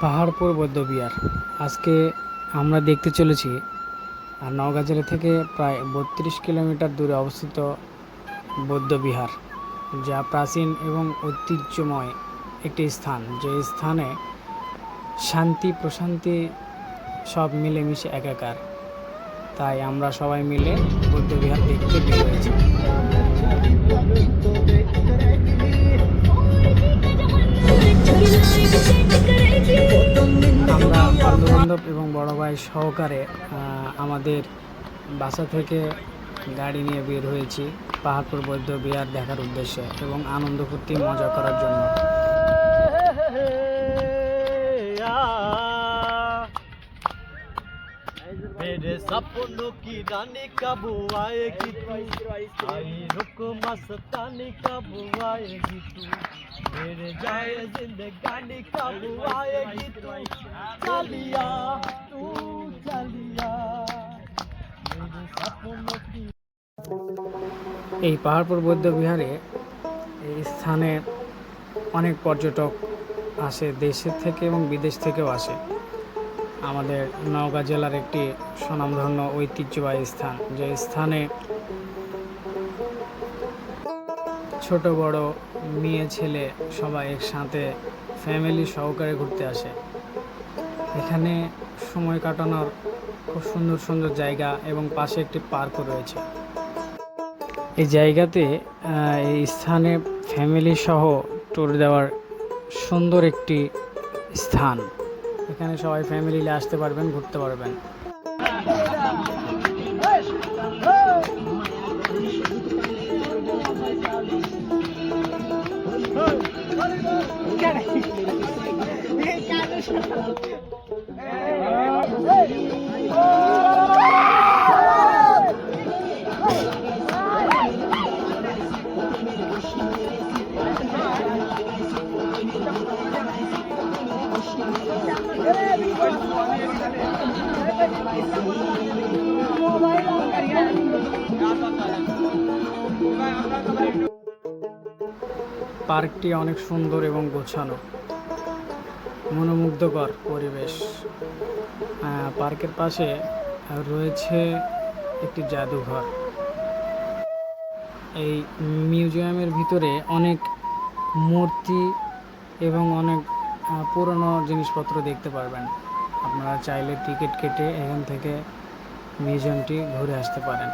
পাহাড়পুর বৌদ্ধবিহার আজকে আমরা দেখতে চলেছি, আর নওগাঁ জেলা থেকে প্রায় বত্রিশ কিলোমিটার দূরে অবস্থিত বৌদ্ধবিহার যা প্রাচীন এবং ঐতিহ্যময় একটি স্থান। যে স্থানে শান্তি, প্রশান্তি সব মিলেমিশে একাকার। তাই আমরা সবাই মিলে বৌদ্ধবিহার দেখতে বেরিয়েছি বন্ধু বান্ধব এবং বড় ভাই সহকারে আহ, আমাদের বাসা থেকে গাড়ি নিয়ে বের হয়েছি পাহাড়পুর বৌদ্ধ বিহার দেখার উদ্দেশ্যে এবং আনন্দ ফুর্তি মজা করার জন্য मेरे सपनों की रानी कब आएगी तू आई रुक मस्तानी कब आएगी तू मेरे जाए जिंदगानी कब आएगी तू चलिया এই পাহাড়পুর বৌদ্ধ বিহারে এই স্থানে অনেক পর্যটক আসে দেশের থেকে এবং বিদেশ থেকেও আসে। আমাদের নওগাঁ জেলার একটি স্বনামধন্য ঐতিহ্যবাহী স্থান, যে স্থানে ছোট, বড় মেয়ে, ছেলে সবাই একসাথে ফ্যামিলি সহকারে ঘুরতে আসে। এখানে সময় কাটানোর খুব সুন্দর সুন্দর জায়গা এবং পাশে একটি পার্কও রয়েছে। এই জায়গাতে এই স্থানে ফ্যামিলি সহ ট্যুর দেওয়ার সুন্দর একটি স্থান এখানে সবাই ফ্যামিলি আসতে পারবেন ঘুরতে পারবেন পার্কটি অনেক সুন্দর এবং গোছানো। মনোমুগ্ধকর পরিবেশ। পার্কের পাশে রয়েছে একটি জাদুঘর। এই মিউজিয়ামের ভিতরে অনেক মূর্তি এবং অনেক পুরনো জিনিসপত্র দেখতে পারবেন। আপনারা চাইলে টিকিট কেটে এখান থেকে মিউজিয়ামটি ঘুরে আসতে পারেন।